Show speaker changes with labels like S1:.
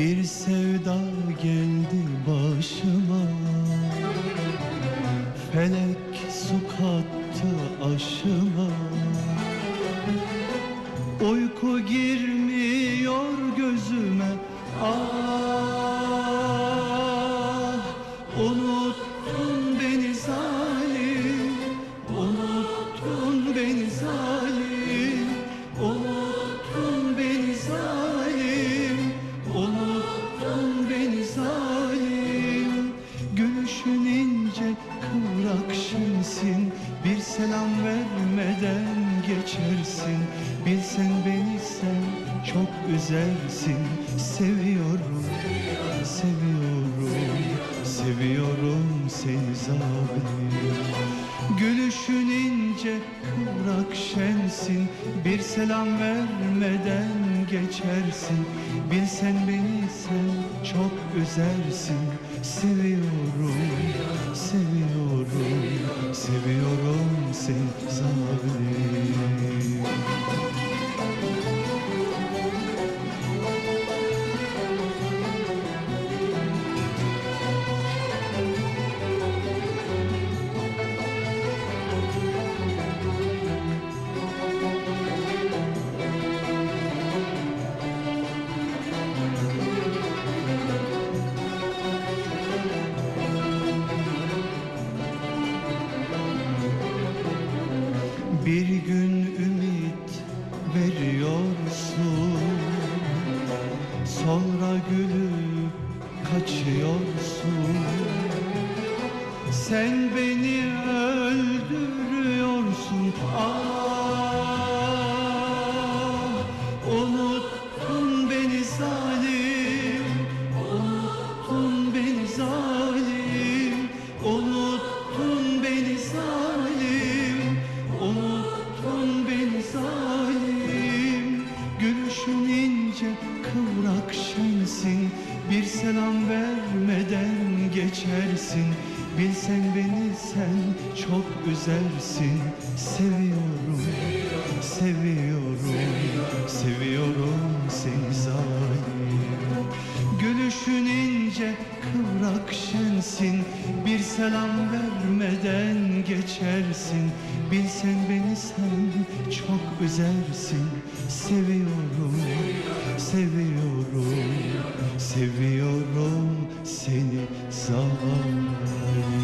S1: Bir sevda geldi başıma. Felek su kattı aşıma. Uyku girmiyor gözüme. Ah! Selam vermeden geçersin. Bilsen beni sen çok üzersin. Seviyorum, seviyorum Seviyorum seni zalim. Gülüşün ince kıvrak şensin. Bir selam vermeden geçersin. Bilsen beni sen çok üzersin. Seviyorum, seviyorum Seviyorum seni zalim Bir gün ümit veriyorsun Sonra gülüp kaçıyorsun. Sen beni öldürüyorsun vermeden geçersin. Bilsen beni sen çok üzersin. Seviyorum, seviyorum Seviyorum seni zalim. Gülüşün ince kıvrak şensin. Bir selam vermeden geçersin. Bilsen beni sen çok üzersin. Seviyorum, seviyorum Seviyorum. seni zalim